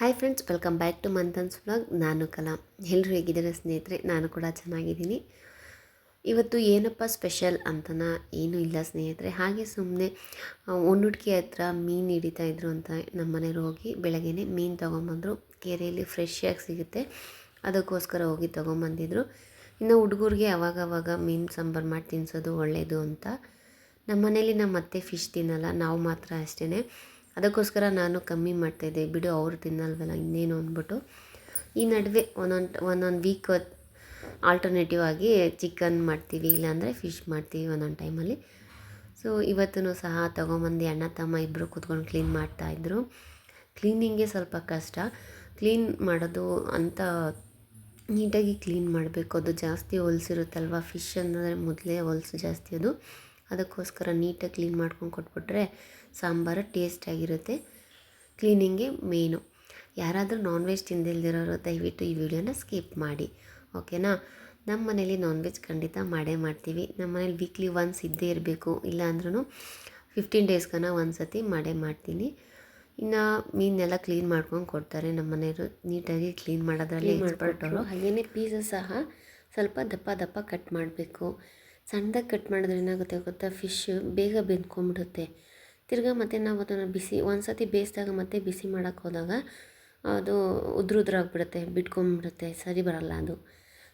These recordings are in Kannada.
Hi friends welcome back to Manthan's vlog ನಾನು ಕಲಾ. ಎಲ್ಲರೂ ಹೇಗಿದ್ದಾರೆ ಸ್ನೇಹಿತರೆ? ನಾನು ಕೂಡ ಚೆನ್ನಾಗಿದ್ದೀನಿ. ಇವತ್ತು ಏನಪ್ಪ ಸ್ಪೆಷಲ್ ಅಂತನ ಏನೂ ಇಲ್ಲ ಸ್ನೇಹಿತರೆ. ಹಾಗೆ ಸುಮ್ಮನೆ ಒಣ್ಣುಡ್ಕಿ ಹತ್ರ ಮೀನು ಹಿಡಿತಾ ಇದ್ರು ಅಂತ ನಮ್ಮ ಮನೆಯವ್ರು ಹೋಗಿ ಬೆಳಗ್ಗೆನೆ ಮೀನು ತೊಗೊಂಬಂದರು. ಕೆರೆಯಲ್ಲಿ ಫ್ರೆಶ್ಶಾಗಿ ಸಿಗುತ್ತೆ. ಅದಕ್ಕೋಸ್ಕರ ಹೋಗಿ ತೊಗೊಂಬಂದಿದ್ರು. ಇನ್ನು ಹುಡುಗರಿಗೆ ಅವಾಗವಾಗ ಮೀನು ಸಾಂಬಾರು ಮಾಡಿ ತಿನ್ನಿಸೋದು ಒಳ್ಳೆಯದು ಅಂತ. ನಮ್ಮ ಮನೇಲಿ ನಮ್ಮ ಅತ್ತೆ ಫಿಶ್ ತಿನ್ನಲ್ಲ. ನಾವು ಮಾತ್ರ ಅಷ್ಟೇ ಅದಕ್ಕೋಸ್ಕರ ನಾನು ಕಮ್ಮಿ ಮಾಡ್ತಾಯಿದ್ದೆ ಬಿಡು, ಅವ್ರು ತಿನ್ನಲ್ವಲ್ಲ, ಇನ್ನೇನು ಅಂದ್ಬಿಟ್ಟು. ಈ ನಡುವೆ ಒಂದೊಂದು ಒಂದೊಂದು ವೀಕ್ ಆಲ್ಟರ್ನೇಟಿವ್ ಆಗಿ ಚಿಕನ್ ಮಾಡ್ತೀವಿ, ಇಲ್ಲಾಂದರೆ ಫಿಶ್ ಮಾಡ್ತೀವಿ ಒಂದೊಂದು ಟೈಮಲ್ಲಿ ಸೊ ಇವತ್ತೂ ಸಹ ತೊಗೊಂಬಂದು ಅಣ್ಣ, ತಮ್ಮ ಇಬ್ಬರು ಕೂತ್ಕೊಂಡು ಕ್ಲೀನ್ ಮಾಡ್ತಾಯಿದ್ರು ಕ್ಲೀನಿಂಗೆ ಸ್ವಲ್ಪ ಕಷ್ಟ. ಕ್ಲೀನ್ ಮಾಡೋದು ಅಂತ ನೀಟಾಗಿ ಕ್ಲೀನ್ ಮಾಡಬೇಕು. ಅದು ಜಾಸ್ತಿ ಹೊಲ್ಸಿರುತ್ತಲ್ವ? ಫಿಶ್ ಅಂದರೆ ಮೊದಲೇ ಹೊಲ್ಸು ಜಾಸ್ತಿ ಅದು. ಅದಕ್ಕೋಸ್ಕರ ನೀಟಾಗಿ ಕ್ಲೀನ್ ಮಾಡ್ಕೊಂಡು ಕೊಟ್ಬಿಟ್ರೆ ಸಾಂಬಾರು ಟೇಸ್ಟಾಗಿರುತ್ತೆ. ಕ್ಲೀನಿಂಗೆ ಮೇನು. ಯಾರಾದರೂ ನಾನ್ ವೆಜ್ ತಿಂದಿಲ್ದಿರೋರು ದಯವಿಟ್ಟು ಈ ವಿಡಿಯೋನ ಸ್ಕಿಪ್ ಮಾಡಿ. ಓಕೆನಾ? ನಮ್ಮ ಮನೇಲಿ ನಾನ್ ವೆಜ್ ಖಂಡಿತ ಮಾಡೇ ಮಾಡ್ತೀವಿ. ನಮ್ಮ ಮನೇಲಿ ವೀಕ್ಲಿ ಒನ್ಸ್ ಇದ್ದೇ ಇರಬೇಕು. ಇಲ್ಲ ಅಂದ್ರೂ ಫಿಫ್ಟೀನ್ ಡೇಸ್ಗನ ಒಂದು ಸತಿ ಮಾಡೇ ಮಾಡ್ತೀನಿ. ಇನ್ನು ಮೀನೆಲ್ಲ ಕ್ಲೀನ್ ಮಾಡ್ಕೊಂಡು ಕೊಡ್ತಾರೆ. ನಮ್ಮ ಮನೆಯವರು ನೀಟಾಗಿ ಕ್ಲೀನ್ ಮಾಡೋದ್ರಲ್ಲಿ ಎಕ್ಸ್ಪರ್ಟ್ ಅವರು ಹಾಗೆಯೇ ಪೀಸ ಸಹ ಸ್ವಲ್ಪ ದಪ್ಪ ದಪ್ಪ ಕಟ್ ಮಾಡಬೇಕು. ಸಣ್ಣದಾಗಿ ಕಟ್ ಮಾಡಿದ್ರೆ ಏನಾಗುತ್ತೆ ಗೊತ್ತಾ? ಫಿಶ್ ಬೇಗ ಬೆಂದ್ಕೊಂಬಿಡುತ್ತೆ ತಿರ್ಗಾ ಮತ್ತೆ ನಾವು ಅದನ್ನು ಬಿಸಿ ಒಂದು ಸತಿ ಬೇಯಿಸಿದಾಗ ಮತ್ತೆ ಬಿಸಿ ಮಾಡೋಕ್ಕೆ ಹೋದಾಗ ಅದು ಉದ್ರ ಉದ್ರಾಗ್ಬಿಡುತ್ತೆ ಬಿಟ್ಕೊಂಬಿಡುತ್ತೆ ಸರಿ ಬರಲ್ಲ ಅದು.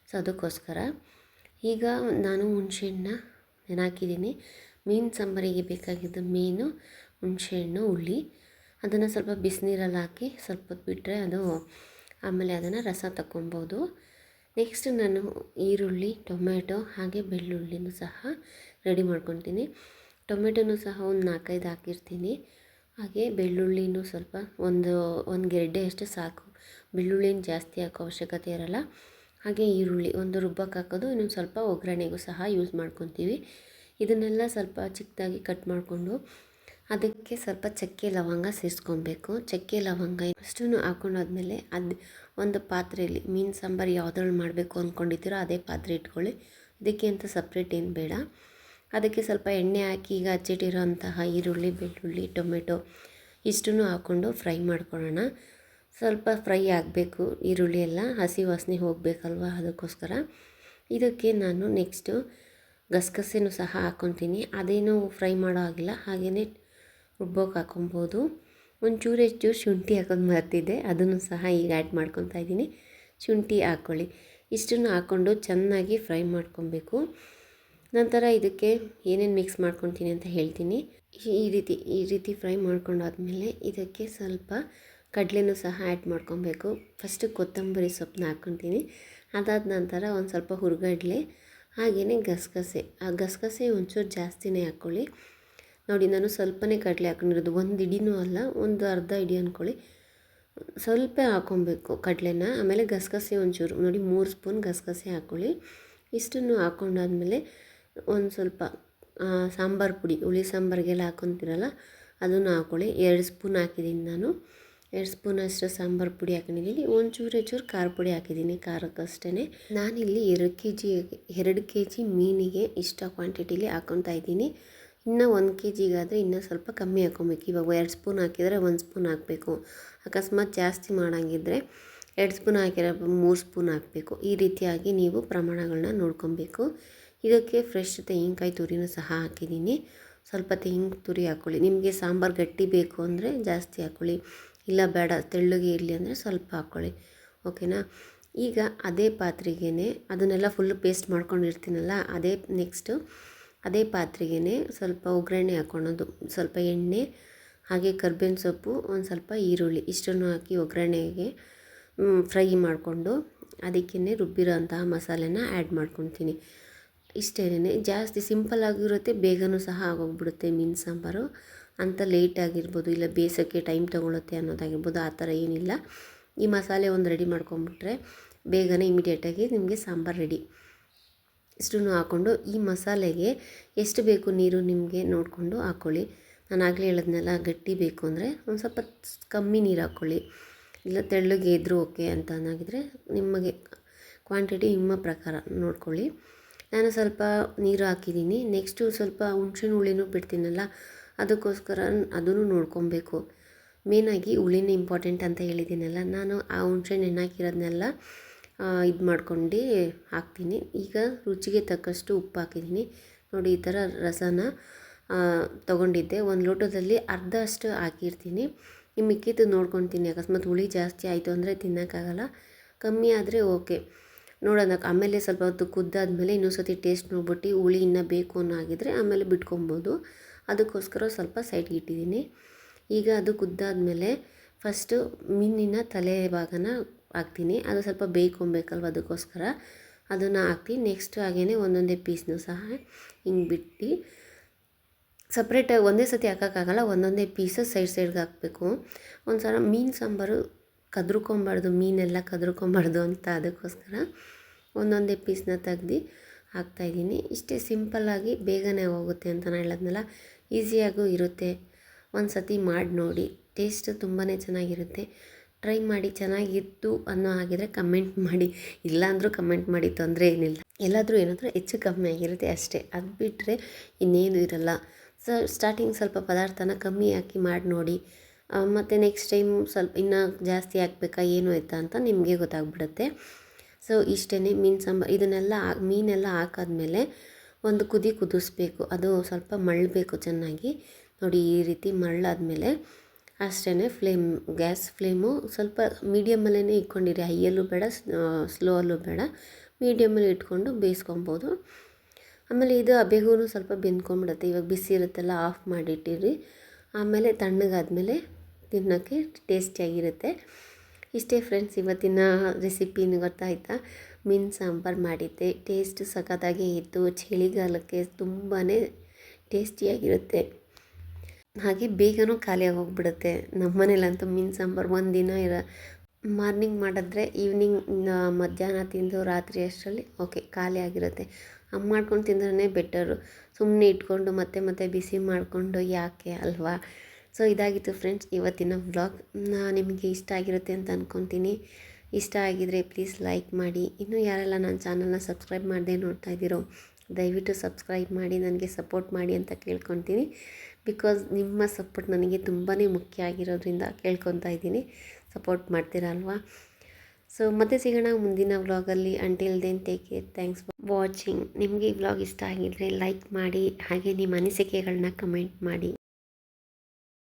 ಸೊ ಅದಕ್ಕೋಸ್ಕರ ಈಗ ನಾನು ಹುಣ್ಸೆಹಣ್ಣ ನೆನಾಕಿದ್ದೀನಿ. ಮೀನು ಸಾಂಬಾರಿಗೆ ಬೇಕಾಗಿದ್ದು ಮೀನು, ಹುಣಸೆಹಣ್ಣು, ಹುಳಿ. ಅದನ್ನು ಸ್ವಲ್ಪ ಬಿಸಿನೀರಲ್ಲಿ ಹಾಕಿ, ಸ್ವಲ್ಪ ಹೊತ್ತು ಬಿಟ್ಟರೆ ಅದು ಆಮೇಲೆ ಅದನ್ನು ರಸ ತಗೊಬೋದು ನೆಕ್ಸ್ಟ್ ನಾನು ಈರುಳ್ಳಿ ಟೊಮೆಟೊ ಹಾಗೆ ಬೆಳ್ಳುಳ್ಳಿನೂ ಸಹ ರೆಡಿ ಮಾಡ್ಕೊತೀನಿ ಟೊಮೆಟೊನೂ ಸಹ ಒಂದು ನಾಲ್ಕೈದು ಹಾಕಿರ್ತೀನಿ. ಹಾಗೆ ಬೆಳ್ಳುಳ್ಳಿನೂ ಸ್ವಲ್ಪ ಒಂದು ಒಂದು ಗೆಡ್ಡೆ ಅಷ್ಟೇ ಸಾಕು. ಬೆಳ್ಳುಳ್ಳಿನ ಜಾಸ್ತಿ ಹಾಕೋ ಅವಶ್ಯಕತೆ ಇರೋಲ್ಲ. ಹಾಗೆ ಈರುಳ್ಳಿ ಒಂದು ರುಬ್ಬಕ್ಕೆ ಹಾಕೋದು, ಇನ್ನೊಂದು ಸ್ವಲ್ಪ ಒಗ್ಗರಣೆಗೂ ಸಹ ಯೂಸ್ ಮಾಡ್ಕೊತೀವಿ ಇದನ್ನೆಲ್ಲ ಸ್ವಲ್ಪ ಚಿಕ್ಕದಾಗಿ ಕಟ್ ಮಾಡಿಕೊಂಡು ಅದಕ್ಕೆ ಸ್ವಲ್ಪ ಚಕ್ಕೆ ಲವಂಗ ಸೇರಿಸ್ಕೊಬೇಕು. ಚಕ್ಕೆ ಲವಂಗ ಇಷ್ಟೂ ಹಾಕೊಂಡಾದ್ಮೇಲೆ ಅದು ಒಂದು ಪಾತ್ರೆಯಲ್ಲಿ ಮೀನು ಸಾಂಬಾರು ಯಾವುದ್ರಲ್ಲಿ ಮಾಡಬೇಕು ಅಂದ್ಕೊಂಡಿದ್ದೀರೋ ಅದೇ ಪಾತ್ರೆ ಇಟ್ಕೊಳ್ಳಿ. ಇದಕ್ಕೆ ಅಂತ ಸಪ್ರೇಟ್ ಏನು ಬೇಡ. ಅದಕ್ಕೆ ಸ್ವಲ್ಪ ಎಣ್ಣೆ ಹಾಕಿ ಈಗ ಹಚ್ಚಿಟ್ಟಿರೋಂತಹ ಈರುಳ್ಳಿ, ಬೆಳ್ಳುಳ್ಳಿ, ಟೊಮೆಟೊ ಇಷ್ಟನ್ನು ಹಾಕ್ಕೊಂಡು ಫ್ರೈ ಮಾಡ್ಕೊಳ್ಳೋಣ. ಸ್ವಲ್ಪ ಫ್ರೈ ಆಗಬೇಕು ಈರುಳ್ಳಿ ಎಲ್ಲ. ಹಸಿ ವಾಸನೆ ಹೋಗಬೇಕಲ್ವ ಅದಕ್ಕೋಸ್ಕರ. ಇದಕ್ಕೆ ನಾನು ನೆಕ್ಸ್ಟು ಗಸಗಸೆನೂ ಸಹ ಹಾಕ್ಕೊತೀನಿ ಅದೇನು ಫ್ರೈ ಮಾಡೋ ಆಗಿಲ್ಲ ಹಾಗೆಯೇ ರುಬ್ಬೋಕೆ ಹಾಕೊಬೋದು ಒಂಚೂರು ಹೆಚ್ಚು ಶುಂಠಿ ಹಾಕೋದು ಮರ್ತಿದ್ದೆ. ಅದನ್ನು ಸಹ ಈಗ ಆ್ಯಡ್ ಮಾಡ್ಕೊತಾ ಇದ್ದೀನಿ. ಶುಂಠಿ ಹಾಕ್ಕೊಳ್ಳಿ ಇಷ್ಟನ್ನು ಹಾಕ್ಕೊಂಡು ಚೆನ್ನಾಗಿ ಫ್ರೈ ಮಾಡ್ಕೊಬೇಕು. ನಂತರ ಇದಕ್ಕೆ ಏನೇನು ಮಿಕ್ಸ್ ಮಾಡ್ಕೊತೀನಿ ಅಂತ ಹೇಳ್ತೀನಿ. ಈ ರೀತಿ ಈ ರೀತಿ ಫ್ರೈ ಮಾಡ್ಕೊಂಡಾದ್ಮೇಲೆ ಇದಕ್ಕೆ ಸ್ವಲ್ಪ ಕಡಲೆನೂ ಸಹ ಆ್ಯಡ್ ಮಾಡ್ಕೊಬೇಕು. ಫಸ್ಟು ಕೊತ್ತಂಬರಿ ಸೊಪ್ಪನ್ನ ಹಾಕ್ಕೊತೀನಿ ಅದಾದ ನಂತರ ಒಂದು ಸ್ವಲ್ಪ ಹುರ್ಗಡ್ಲೆ ಹಾಗೆಯೇ ಗಸಗಸೆ. ಆ ಗಸಗಸೆ ಒಂಚೂರು ಜಾಸ್ತಿನೇ ಹಾಕ್ಕೊಳ್ಳಿ ನೋಡಿ, ನಾನು ಸ್ವಲ್ಪನೇ ಕಡಲೆ ಹಾಕೊಂಡಿರೋದು. ಒಂದು ಇಡಿನೂ ಅಲ್ಲ, ಒಂದು ಅರ್ಧ ಇಡಿ ಅಂದ್ಕೊಳ್ಳಿ ಸ್ವಲ್ಪ ಹಾಕ್ಕೊಬೇಕು ಕಡಲೆನ. ಆಮೇಲೆ ಗಸಗಸೆ ಒಂಚೂರು. ನೋಡಿ, ಮೂರು ಸ್ಪೂನ್ ಗಸಗಸೆ ಹಾಕ್ಕೊಳ್ಳಿ ಇಷ್ಟನ್ನು ಹಾಕ್ಕೊಂಡಾದ್ಮೇಲೆ ಒಂದು ಸ್ವಲ್ಪ ಸಾಂಬಾರು ಪುಡಿ, ಹುಳಿ ಸಾಂಬಾರಿಗೆಲ್ಲ ಹಾಕೊತೀರಲ್ಲ, ಅದನ್ನು ಹಾಕ್ಕೊಳ್ಳಿ ಎರಡು ಸ್ಪೂನ್ ಹಾಕಿದ್ದೀನಿ ನಾನು. ಎರಡು ಸ್ಪೂನ್ ಅಷ್ಟು ಸಾಂಬಾರು ಪುಡಿ ಹಾಕೊಂಡಿದ್ದೀನಿ ಒಂಚೂರು ಚೂರು ಖಾರ ಪುಡಿ ಹಾಕಿದ್ದೀನಿ ಖಾರಕ್ಕಷ್ಟೇ ನಾನಿಲ್ಲಿ ಎರಡು ಕೆ ಜಿ ಎರಡು ಕೆ ಜಿ ಮೀನಿಗೆ ಇಷ್ಟ ಕ್ವಾಂಟಿಟಿಲಿ ಹಾಕ್ಕೊತಾ ಇದ್ದೀನಿ. ಇನ್ನು ಒಂದು ಕೆ ಜಿಗಾದರೆ ಇನ್ನೂ ಸ್ವಲ್ಪ ಕಮ್ಮಿ ಹಾಕ್ಕೊಬೇಕು ಇವಾಗ ಎರಡು ಸ್ಪೂನ್ ಹಾಕಿದರೆ ಒಂದು ಸ್ಪೂನ್ ಹಾಕಬೇಕು. ಅಕಸ್ಮಾತ್ ಜಾಸ್ತಿ ಮಾಡೋಂಗಿದ್ರೆ ಎರಡು ಸ್ಪೂನ್ ಹಾಕಿರೋ ಮೂರು ಸ್ಪೂನ್ ಹಾಕಬೇಕು. ಈ ರೀತಿಯಾಗಿ ನೀವು ಪ್ರಮಾಣಗಳನ್ನ ನೋಡ್ಕೊಬೇಕು. ಇದಕ್ಕೆ ಫ್ರೆಶ್ ತೆಂಗಿನಕಾಯಿ ತುರಿನೂ ಸಹ ಹಾಕಿದ್ದೀನಿ. ಸ್ವಲ್ಪ ತೆಂಗಿನ ತುರಿ ಹಾಕ್ಕೊಳ್ಳಿ ನಿಮಗೆ ಸಾಂಬಾರು ಗಟ್ಟಿ ಬೇಕು ಅಂದರೆ ಜಾಸ್ತಿ ಹಾಕ್ಕೊಳ್ಳಿ ಇಲ್ಲ ಬೇಡ, ತೆಳ್ಳಗೆ ಇರಲಿ ಅಂದರೆ ಸ್ವಲ್ಪ ಹಾಕ್ಕೊಳ್ಳಿ ಓಕೆನಾ? ಈಗ ಅದೇ ಪಾತ್ರೆಗೇ ಅದನ್ನೆಲ್ಲ ಫುಲ್ಲು ಪೇಸ್ಟ್ ಮಾಡ್ಕೊಂಡಿರ್ತೀನಲ್ಲ, ಅದೇ ನೆಕ್ಸ್ಟು ಅದೇ ಪಾತ್ರೆಗೆ ಸ್ವಲ್ಪ ಒಗ್ಗರಣೆ ಹಾಕ್ಕೊಳೋದು ಸ್ವಲ್ಪ ಎಣ್ಣೆ, ಹಾಗೆ ಕರ್ಬೇವಿನ ಸೊಪ್ಪು, ಒಂದು ಸ್ವಲ್ಪ ಈರುಳ್ಳಿ ಇಷ್ಟನ್ನು ಹಾಕಿ ಒಗ್ಗರಣೆಗೆ ಫ್ರೈ ಮಾಡಿಕೊಂಡು ಅದಕ್ಕೇ ರುಬ್ಬಿರೋ ಅಂತಹ ಮಸಾಲೆನ ಆ್ಯಡ್ ಮಾಡ್ಕೊತೀನಿ. ಇಷ್ಟೇನೆ ಜಾಸ್ತಿ ಸಿಂಪಲ್ ಆಗಿರುತ್ತೆ, ಬೇಗನೂ ಸಹ ಆಗೋಗ್ಬಿಡುತ್ತೆ ಮೀನು ಸಾಂಬಾರು. ಅಂತ ಲೇಟ್ ಆಗಿರ್ಬೋದು, ಇಲ್ಲ ಬೇಯಿಸೋಕ್ಕೆ ಟೈಮ್ ತೊಗೊಳುತ್ತೆ ಅನ್ನೋದಾಗಿರ್ಬೋದು, ಆ ಥರ ಏನಿಲ್ಲ. ಈ ಮಸಾಲೆ ಒಂದು ರೆಡಿ ಮಾಡ್ಕೊಂಬಿಟ್ರೆ ಬೇಗನೆ ಇಮಿಡಿಯೇಟಾಗಿ ನಿಮಗೆ ಸಾಂಬಾರು ರೆಡಿ. ಇಷ್ಟನ್ನು ಹಾಕ್ಕೊಂಡು ಈ ಮಸಾಲೆಗೆ ಎಷ್ಟು ಬೇಕು ನೀರು ನಿಮಗೆ ನೋಡಿಕೊಂಡು ಹಾಕ್ಕೊಳ್ಳಿ. ನಾನು ಆಗಲೇ ಹೇಳೋದ್ನೆಲ್ಲ, ಗಟ್ಟಿ ಬೇಕು ಅಂದರೆ ಒಂದು ಸ್ವಲ್ಪ ಕಮ್ಮಿ ನೀರು ಹಾಕ್ಕೊಳ್ಳಿ. ಇಲ್ಲ ತೆಳ್ಳಗೆ ಇದ್ದರೂ ಓಕೆ ಅಂತ ಅನ್ನಾಗಿದ್ರೆ ನಿಮಗೆ ಕ್ವಾಂಟಿಟಿ ನಿಮ್ಮ ಪ್ರಕಾರ ನೋಡ್ಕೊಳ್ಳಿ. ನಾನು ಸ್ವಲ್ಪ ನೀರು ಹಾಕಿದ್ದೀನಿ. ನೆಕ್ಸ್ಟು ಸ್ವಲ್ಪ ಹುಣ್ಸಿನ ಹುಳಿನೂ ಬಿಡ್ತೀನಲ್ಲ, ಅದಕ್ಕೋಸ್ಕರ ಅದನ್ನು ನೋಡ್ಕೊಬೇಕು. ಮೇನಾಗಿ ಹುಳಿನ ಇಂಪಾರ್ಟೆಂಟ್ ಅಂತ ಹೇಳಿದ್ದೀನಲ್ಲ, ನಾನು ಆ ಹುಣ್ಸೆಹಣ್ಣು ನೆನೆ ಹಾಕಿರೋದನ್ನೆಲ್ಲ ಇದು ಮಾಡ್ಕೊಂಡು ಹಾಕ್ತೀನಿ. ಈಗ ರುಚಿಗೆ ತಕ್ಕಷ್ಟು ಉಪ್ಪು ಹಾಕಿದ್ದೀನಿ ನೋಡಿ, ಈ ಥರ ರಸನ ತೊಗೊಂಡಿದ್ದೆ. ಒಂದು ಲೋಟದಲ್ಲಿ ಅರ್ಧ ಅಷ್ಟು ಹಾಕಿರ್ತೀನಿ. ಈ ಮಿಕ್ಕಿದ್ದು ನೋಡ್ಕೊತೀನಿ. ಅಕಸ್ಮಾತ್ ಹುಳಿ ಜಾಸ್ತಿ ಆಯಿತು ಅಂದರೆ ತಿನ್ನೋಕ್ಕಾಗಲ್ಲ. ಕಮ್ಮಿ ಆದರೆ ಓಕೆ. ನೋಡೋಣ. ಆಮೇಲೆ ಸ್ವಲ್ಪ ಹೊತ್ತು ಕುದ್ದಾದ್ಮೇಲೆ ಇನ್ನೊಂದು ಸತಿ ಟೇಸ್ಟ್ ನೋಡ್ಬಿಟ್ಟು ಹುಳಿ ಇನ್ನೂ ಬೇಕು ಅನ್ನೋ ಆಗಿದ್ರೆ ಆಮೇಲೆ ಬಿಟ್ಕೊಬೋದು. ಅದಕ್ಕೋಸ್ಕರ ಸ್ವಲ್ಪ ಸೈಡ್ಗೆ ಇಟ್ಟಿದ್ದೀನಿ. ಈಗ ಅದು ಕುದ್ದಾದಮೇಲೆ ಫಸ್ಟು ಮೀನಿನ ತಲೆ ಭಾಗನ ಹಾಕ್ತೀನಿ. ಅದು ಸ್ವಲ್ಪ ಬೇಯ್ಕೊಬೇಕಲ್ವ ಅದಕ್ಕೋಸ್ಕರ. ಅದನ್ನು ಹಾಕ್ತೀನಿ. ನೆಕ್ಸ್ಟ್ ಹಾಗೇ ಒಂದೊಂದೇ ಪೀಸ್ನೂ ಸಹ ಹಿಂಗೆ ಬಿಟ್ಟು ಸಪ್ರೇಟಾಗಿ ಒಂದೇ ಸತಿ ಹಾಕೋಕ್ಕಾಗಲ್ಲ, ಒಂದೊಂದೇ ಪೀಸ ಸೈಡ್ ಸೈಡ್ಗೆ ಹಾಕಬೇಕು. ಒಂದು ಸಲ ಮೀನು ಸಾಂಬಾರು ಕದ್ರುಕೊಂಬಾರ್ದು, ಮೀನೆಲ್ಲ ಕದ್ರುಕೊಂಬಾರ್ದು ಅಂತ ಅದಕ್ಕೋಸ್ಕರ ಒಂದೊಂದೇ ಪೀಸ್ನ ತೆಗ್ದು ಹಾಕ್ತಾಯಿದ್ದೀನಿ ಇಷ್ಟೇ ಸಿಂಪಲ್ಲಾಗಿ ಬೇಗನೆ ಹೋಗುತ್ತೆ ಅಂತ ನಾನು ಹೇಳೋದ್ನೆಲ್ಲ ಈಸಿಯಾಗೂ ಇರುತ್ತೆ. ಒಂದು ಸತಿ ಮಾಡಿ ನೋಡಿ. ಟೇಸ್ಟ್ ತುಂಬಾ ಚೆನ್ನಾಗಿರುತ್ತೆ. ಟ್ರೈ ಮಾಡಿ ಚೆನ್ನಾಗಿತ್ತು ಅನ್ನೋ ಹಾಗಿದ್ರೆ ಕಮೆಂಟ್ ಮಾಡಿ. ಇಲ್ಲಾಂದರೂ ಕಮೆಂಟ್ ಮಾಡಿ, ತೊಂದರೆ ಏನಿಲ್ಲ. ಎಲ್ಲಾದರೂ ಏನಾದರೂ ಹೆಚ್ಚು ಕಮ್ಮಿ ಆಗಿರುತ್ತೆ ಅಷ್ಟೇ. ಅದು ಬಿಟ್ಟರೆ ಇನ್ನೇನು ಇರಲ್ಲ. ಸೊ ಸ್ಟಾರ್ಟಿಂಗ್ ಸ್ವಲ್ಪ ಪದಾರ್ಥನ ಕಮ್ಮಿ ಹಾಕಿ ಮಾಡಿ ನೋಡಿ. ಮತ್ತು ನೆಕ್ಸ್ಟ್ ಟೈಮ್ ಸ್ವಲ್ಪ ಇನ್ನೂ ಜಾಸ್ತಿ ಹಾಕ್ಬೇಕಾ, ಏನು ಆಯ್ತಾ ಅಂತ ನಿಮಗೆ ಗೊತ್ತಾಗ್ಬಿಡುತ್ತೆ. ಸೊ ಇಷ್ಟೇ ಮೀನು ಸಾಂಬಾರು. ಇದನ್ನೆಲ್ಲ ಮೀನೆಲ್ಲ ಹಾಕಾದ್ಮೇಲೆ ಒಂದು ಕುದಿ ಕುದಿಸ್ಬೇಕು. ಅದು ಸ್ವಲ್ಪ ಮಳ್ಳಬೇಕು ಚೆನ್ನಾಗಿ. ನೋಡಿ ಈ ರೀತಿ ಮಳ್ಳಾದ್ಮೇಲೆ ಅಷ್ಟೇ ಫ್ಲೇಮ್, ಗ್ಯಾಸ್ ಫ್ಲೇಮು ಸ್ವಲ್ಪ ಮೀಡಿಯಮಲ್ಲೇ ಇಟ್ಕೊಂಡಿರಿ. ಹೈಯಲ್ಲೂ ಬೇಡ ಸ್ಲೋ ಅಲ್ಲೂ ಬೇಡ. ಮೀಡಿಯಮಲ್ಲಿ ಇಟ್ಕೊಂಡು ಬೇಯಿಸ್ಕೊಬೋದು. ಆಮೇಲೆ ಇದು ಬೇಗೂ ಸ್ವಲ್ಪ ಬೆಂದ್ಕೊಂಬಿಡುತ್ತೆ ಇವಾಗ ಬಿಸಿ ಇರುತ್ತಲ್ಲ, ಆಫ್ ಮಾಡಿಟ್ಟಿರಿ. ಆಮೇಲೆ ತಣ್ಣಗಾದಮೇಲೆ ತಿನ್ನೋಕ್ಕೆ ಟೇಸ್ಟಿಯಾಗಿರುತ್ತೆ. ಇಷ್ಟೇ ಫ್ರೆಂಡ್ಸ್, ಇವತ್ತಿನ ರೆಸಿಪಿ ಗೊತ್ತಾಯ್ತಾ? ಮೀನು ಸಾಂಬಾರು ಮಾಡಿದ್ದೆ. ಟೇಸ್ಟ್ ಸಖತ್ತಾಗೇ ಇತ್ತು. ಚಳಿಗಾಲಕ್ಕೆ ತುಂಬಾ ಟೇಸ್ಟಿಯಾಗಿರುತ್ತೆ. ಹಾಗೆ ಬೇಗನೂ ಖಾಲಿಯಾಗಿ ಹೋಗ್ಬಿಡುತ್ತೆ ನಮ್ಮ ಮನೇಲಂತೂ ಮೀನು ಸಾಂಬಾರು ಒಂದಿನ ಇರ, ಮಾರ್ನಿಂಗ್ ಮಾಡಿದ್ರೆ ಈವ್ನಿಂಗ್ ಮಧ್ಯಾಹ್ನ ತಿಂದು ರಾತ್ರಿ ಅಷ್ಟರಲ್ಲಿ ಓಕೆ, ಖಾಲಿ ಆಗಿರುತ್ತೆ. ಹಂಗೆ ಮಾಡ್ಕೊಂಡು ತಿಂದ್ರೇ ಬೆಟರು ಸುಮ್ಮನೆ ಇಟ್ಕೊಂಡು ಮತ್ತೆ ಮತ್ತೆ ಬಿಸಿ ಮಾಡಿಕೊಂಡು ಯಾಕೆ ಅಲ್ವಾ? ಸೊ, ಇದಾಗಿತ್ತು ಫ್ರೆಂಡ್ಸ್ ಇವತ್ತಿನ ವ್ಲಾಗ್. ನಿಮಗೆ ಇಷ್ಟ ಆಗಿರುತ್ತೆ ಅಂತ ಅಂದ್ಕೊತೀನಿ ಇಷ್ಟ ಆಗಿದರೆ ಪ್ಲೀಸ್ ಲೈಕ್ ಮಾಡಿ. ಇನ್ನೂ ಯಾರೆಲ್ಲ ನನ್ನ ಚಾನಲ್ನ ಸಬ್ಸ್ಕ್ರೈಬ್ ಮಾಡದೆ ನೋಡ್ತಾ ಇದ್ದೀರೋ, ದಯವಿಟ್ಟು ಸಬ್ಸ್ಕ್ರೈಬ್ ಮಾಡಿ, ನನಗೆ ಸಪೋರ್ಟ್ ಮಾಡಿ ಅಂತ ಕೇಳ್ಕೊತೀನಿ. ಬಿಕಾಸ್ ನಿಮ್ಮ ಸಪೋರ್ಟ್ ನನಗೆ ತುಂಬಾ ಮುಖ್ಯ ಆಗಿರೋದ್ರಿಂದ ಕೇಳ್ಕೊತಾ ಇದ್ದೀನಿ. ಸಪೋರ್ಟ್ ಮಾಡ್ತೀರಾ ಅಲ್ವಾ? ಸೊ ಮತ್ತೆ ಸಿಗೋಣ ಮುಂದಿನ ವ್ಲಾಗಲ್ಲಿ until then take care thanks for watching ನಿಮಗೆ ಈ ವ್ಲಾಗ್ ಇಷ್ಟ ಆಗಿದ್ದರೆ ಲೈಕ್ ಮಾಡಿ, ಹಾಗೆ ನಿಮ್ಮ ಅನಿಸಿಕೆಗಳನ್ನ ಕಮೆಂಟ್ ಮಾಡಿ.